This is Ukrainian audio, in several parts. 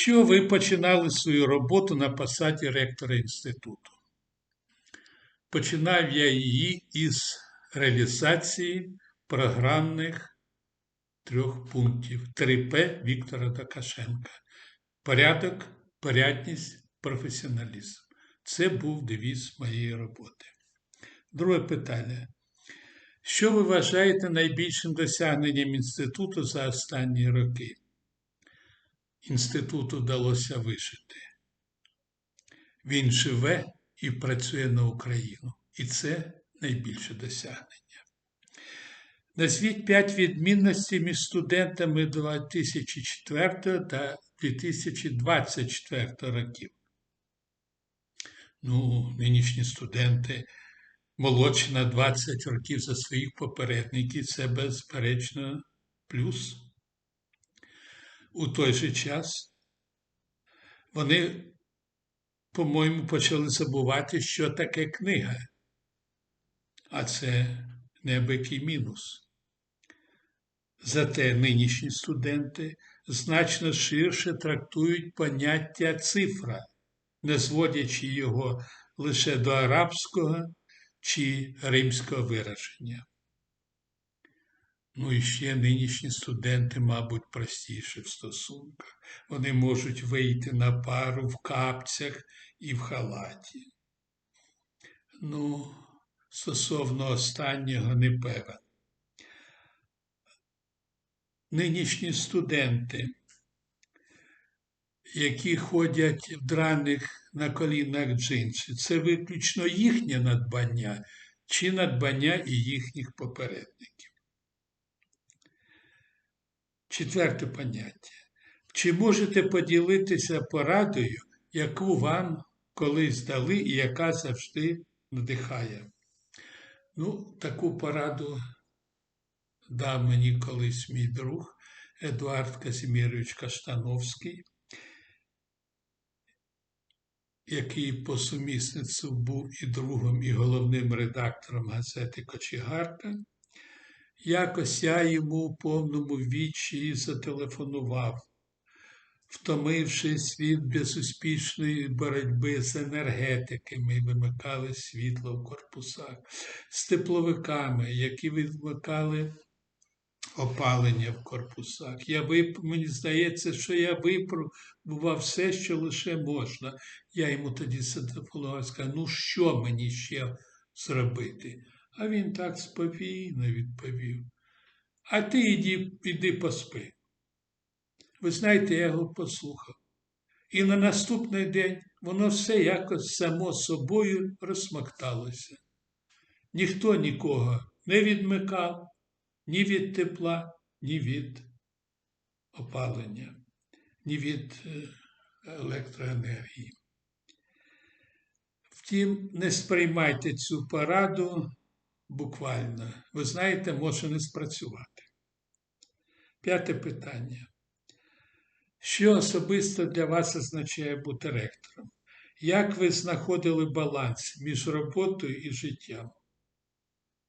що ви починали свою роботу на посаді ректора інституту? Починав я її із реалізації програмних трьох пунктів 3П Віктора Токашенка. Порядок, порядність, професіоналізм. Це був девіз моєї роботи. Друге питання. Що ви вважаєте найбільшим досягненням інституту за останні роки? Інституту вдалося вижити. Він живе і працює на Україну. І це найбільше досягнення. Назвіть п'ять відмінностей між студентами 2004 та 2024 років. Ну, нинішні студенти молодші на 20 років за своїх попередників, це безперечно плюс. У той же час вони, по-моєму, почали забувати, що таке книга, а це неабиякий мінус. Зате нинішні студенти значно ширше трактують поняття цифра, не зводячи його лише до арабського чи римського вираження. Ну і ще нинішні студенти, мабуть, простіше в стосунках. Вони можуть вийти на пару в капцях і в халаті. Ну, стосовно останнього не певен. Нинішні студенти, які ходять в драних на колінах джинси, це виключно їхнє надбання чи надбання і їхніх попередників. Четверте поняття. Чи можете поділитися порадою, яку вам колись дали і яка завжди надихає? Ну, таку пораду дав мені колись мій друг Едуард Казімірович Каштановський, який по сумісництву був і другом, і головним редактором газети Кочегарка. Якось я йому у повному вічі зателефонував, втомившись від безуспішної боротьби з енергетиками, вимикали світло в корпусах, з тепловиками, які відмикали опалення в корпусах. Я вип... Мені здається, що я випробував все, що лише можна. Я йому тоді зателефонував, сказав, ну що мені ще зробити? А він так спокійно відповів. А ти іди, іди поспи. Ви знаєте, я його послухав. І на наступний день воно все якось само собою розсмакталося. Ніхто нікого не відмикав ні від тепла, ні від опалення, ні від е, електроенергії. Втім, не сприймайте цю пораду буквально. Ви знаєте, може не спрацювати. П'яте питання. Що особисто для вас означає бути ректором? Як ви знаходили баланс між роботою і життям?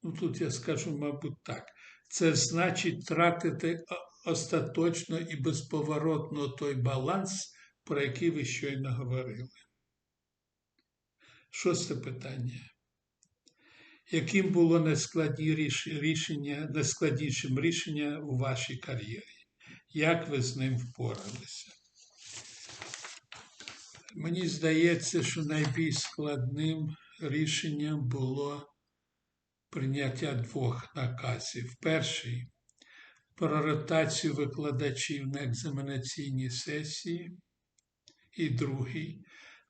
Ну тут я скажу, мабуть, так. Це значить тратити остаточно і безповоротно той баланс, про який ви щойно говорили. Шосте питання. Яким було найскладні рішення, найскладнішим рішення у вашій кар'єрі? Як ви з ним впоралися? Мені здається, що найбільш складним рішенням було прийняття двох наказів. Перший про ротацію викладачів на екзаменаційній сесії, і другий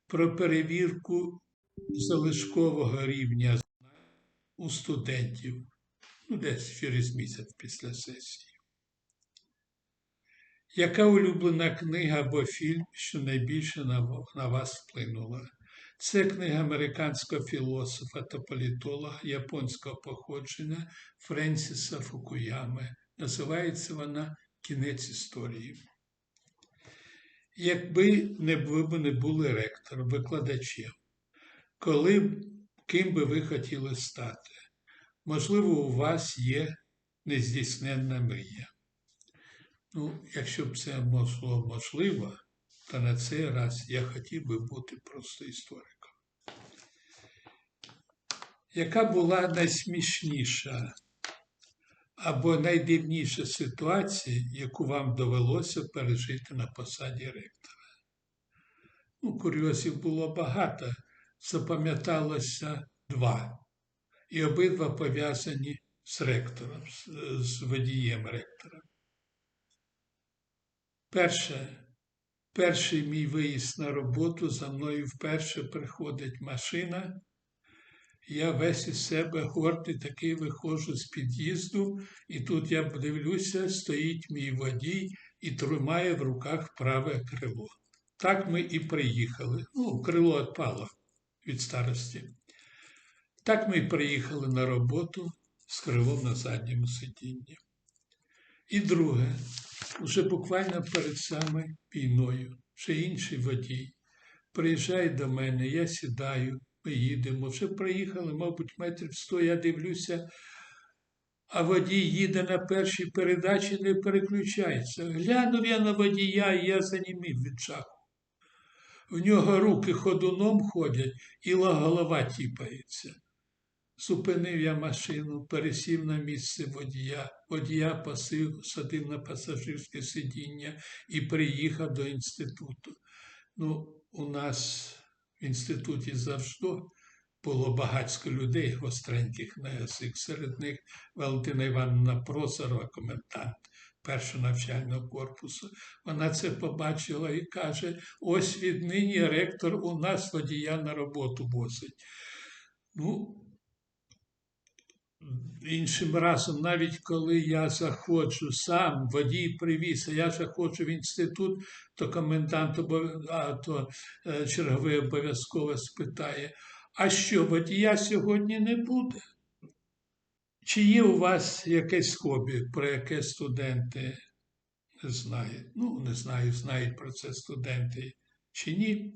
про перевірку залишкового рівня у студентів, ну, десь через місяць після сесії. Яка улюблена книга або фільм, що найбільше на вас вплинула? Це книга американського філософа та політолога японського походження Френсіса Фукуями. Називається вона Кінець історії. Якби не ви не були ректором, викладачем, коли ким би ви хотіли стати? Можливо, у вас є нездійсненна мрія. Ну, якщо б це було можливо, то на цей раз я хотів би бути просто істориком. Яка була найсмішніша або найдивніша ситуація, яку вам довелося пережити на посаді ректора? Ну, курйозів було багато, запам'яталося два. І обидва пов'язані з ректором, з, водієм ректора. Перше, перший мій виїзд на роботу за мною вперше приходить машина. Я весь із себе гордий такий виходжу з під'їзду, і тут я дивлюся, стоїть мій водій і тримає в руках праве крило. Так ми і приїхали. Ну, крило відпало від старості. Так ми приїхали на роботу з крилом на задньому сидінні. І друге, вже буквально перед саме війною, ще інший водій приїжджає до мене, я сідаю, ми їдемо. Вже приїхали, мабуть, метрів сто, я дивлюся, а водій їде на першій передачі, не переключається. Глянув я на водія, і я занімів від жаху. В нього руки ходуном ходять і голова тіпається. Зупинив я машину, пересів на місце водія, водія посив, садив на пасажирське сидіння і приїхав до інституту. Ну, у нас в інституті завжди було багатько людей гостреньких на язик. Серед них Валентина Івановна Просорова, комендант першого навчального корпусу. Вона це побачила і каже: ось віднині ректор у нас водія на роботу возить. Ну, іншим разом, навіть коли я заходжу сам, водій привіз, а я заходжу в інститут, то комендант а то е, черговий обов'язково спитає, а що водія сьогодні не буде? Чи є у вас якесь хобі, про яке студенти не знають? Ну, не знаю, знають про це студенти чи ні.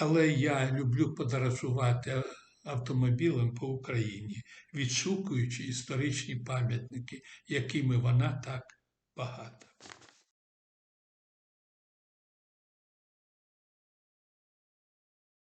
Але я люблю подорожувати автомобілем по Україні, відшукуючи історичні пам'ятники, якими вона так багата.